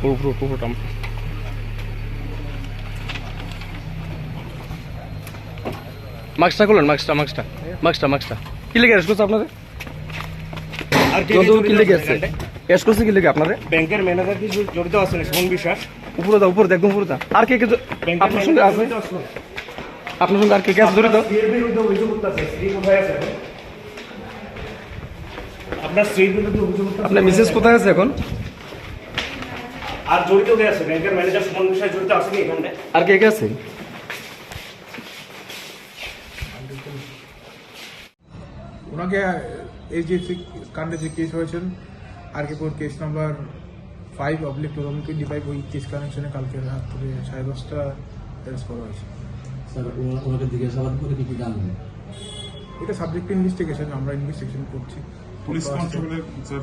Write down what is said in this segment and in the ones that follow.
পুরো পুরো পুরোটা মাস্কটা করলেন মাস্কটা মাস্কটা মাস্কটা মাস্কটা কি লেগে করছে আপনাদের? আর কে কে লেগে আছে? আছে? করছে কি লেগে আপনাদের? ব্যাংকের ম্যানেজার কি জড়িত আছে না সুমন বিশ্বাস উপরে দাও উপরে একদম উপরে দাও। আর কে কে আপনার সঙ্গে আছে? আছে? আপনার সঙ্গে আর কে কে আছে? জড়িত? বিরুদ্ধে অভিযোগ স্ত্রী কোথায় আছে? আপনার স্ত্রীর বিরুদ্ধে অভিযোগ আপনার মিসেস কোথায় আছে এখন? আর জড়িত কে আছে? ব্যাংকের ম্যানেজার সুমন বিশ্বাস জড়িত আছে কি এখানটায় আর কে কে আছে? ওনাকে এই যে কাণ্ডে যে কেস হয়েছেন আর কে core case number five oblique two thousand twenty five ওই কেস কানেকশনে কালকে রাত থেকে সাড়ে দশটা অ্যারেস্ট করা হয়েছে। স্যার ওনাকে জিজ্ঞাসাবাদ করে কি কি জানলেন এটা সাবজেক্ট ইনভেস্টিগেশন আমরা ইনভেস্টিগেশন করছি। পুলিশ কনস্টেবলের স্যার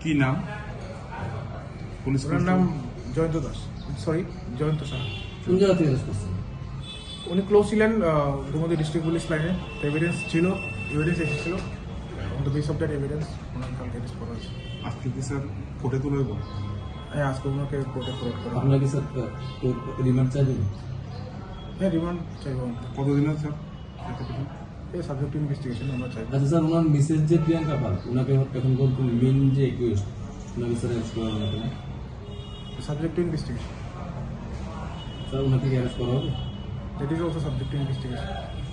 কি নাম? পুলিশ ওনার নাম জয়ন্ত দাস। সরি জয়ন্ত সাহা। কোন জায়গা থেকে উনি ক্লোজ ছিলেন দুমতি ডিস্ট্রিক্ট পুলিশ লাইনে এভিডেন্স ছিল এভিডেন্স এসেছিল। On the base of that evidence ওনাকে কালকে অ্যারেস্ট করা হয়েছে আজকে কি স্যার কোর্টে তুলে দেবো? হ্যাঁ আজকে ওনাকে কোর্টে ফরওয়ার্ড করা। আপনারা কি স্যার রিমান্ড চাইবেন? হ্যাঁ রিমান্ড চাইব। কতদিনে স্যার? এই সাবজেক্ট ইনভেস্টিগেশন আমরা চাই আচ্ছা স্যার ওনার মিসেস যে প্রিয়াঙ্কা পাল ওনাকে এখন বলতে মেন যে একুয়েস্ট ওনাকে স্যার অ্যারেস্ট করা হবে না? সাবজেক্ট ইনভেস্টিগেশন স্যার ওনাকে অ্যারেস্ট করা হবে? That is also subject investigation.